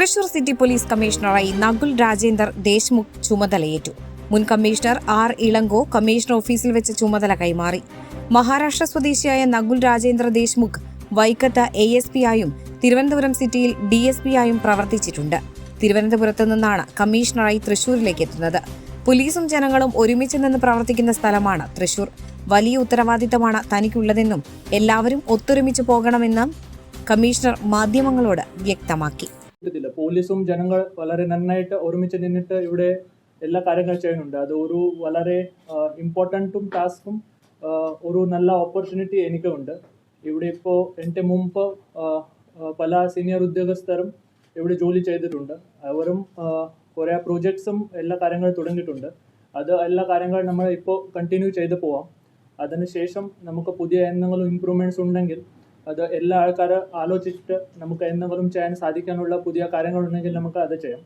Thrissur city police കമ്മീഷണറായി നകുൽ രാജേന്ദർ ദേശ്മുഖ് ചുമതലയേറ്റു. മുൻ കമ്മീഷണർ ആർ ഇളങ്കോ കമ്മീഷണർ ഓഫീസിൽ വെച്ച് ചുമതല കൈമാറി. മഹാരാഷ്ട്ര സ്വദേശിയായ നകുൽ രാജേന്ദ്ര ദേശ്മുഖ് വൈക്കത്ത് എ എസ് പി ആയും തിരുവനന്തപുരം സിറ്റിയിൽ ഡി എസ് പി ആയും പ്രവർത്തിച്ചിട്ടുണ്ട്. തിരുവനന്തപുരത്ത് നിന്നാണ് കമ്മീഷണറായി തൃശൂരിലേക്ക് എത്തുന്നത്. പോലീസും ജനങ്ങളും ഒരുമിച്ച് നിന്ന് പ്രവർത്തിക്കുന്ന സ്ഥലമാണ് തൃശൂർ. വലിയ ഉത്തരവാദിത്തമാണ് തനിക്കുള്ളതെന്നും എല്ലാവരും ഒത്തൊരുമിച്ച് പോകണമെന്നും കമ്മീഷണർ മാധ്യമങ്ങളോട് വ്യക്തമാക്കി. പറ്റത്തില്ല. പോലീസും ജനങ്ങൾ വളരെ നന്നായിട്ട് ഒരുമിച്ച് നിന്നിട്ട് ഇവിടെ എല്ലാ കാര്യങ്ങൾ ചെയ്യുന്നുണ്ട്. അത് ഒരു വളരെ ഇമ്പോർട്ടന്റും ടാസ്കും ഒരു നല്ല ഓപ്പർച്യൂണിറ്റി എനിക്കുണ്ട്. ഇവിടെ ഇപ്പോൾ എന്റെ മുമ്പ് പല സീനിയർ ഉദ്യോഗസ്ഥരും ഇവിടെ ജോലി ചെയ്തിട്ടുണ്ട്. അവരും കുറേ പ്രോജക്ട്സും എല്ലാ കാര്യങ്ങളും തുടങ്ങിയിട്ടുണ്ട്. അത് എല്ലാ കാര്യങ്ങളും നമ്മൾ ഇപ്പോൾ കണ്ടിന്യൂ ചെയ്ത് പോവാം. അതിനുശേഷം നമുക്ക് പുതിയ എന്തെങ്കിലും ഇമ്പ്രൂവ്മെന്റ്സ് ഉണ്ടെങ്കിൽ അത് എല്ലാ ആൾക്കാരും ആലോചിച്ചിട്ട് നമുക്ക് എന്തെങ്കിലും ചെയ്യാൻ സാധിക്കാനുള്ള പുതിയ കാര്യങ്ങളുണ്ടെങ്കിൽ നമുക്ക് അത് ചെയ്യാം.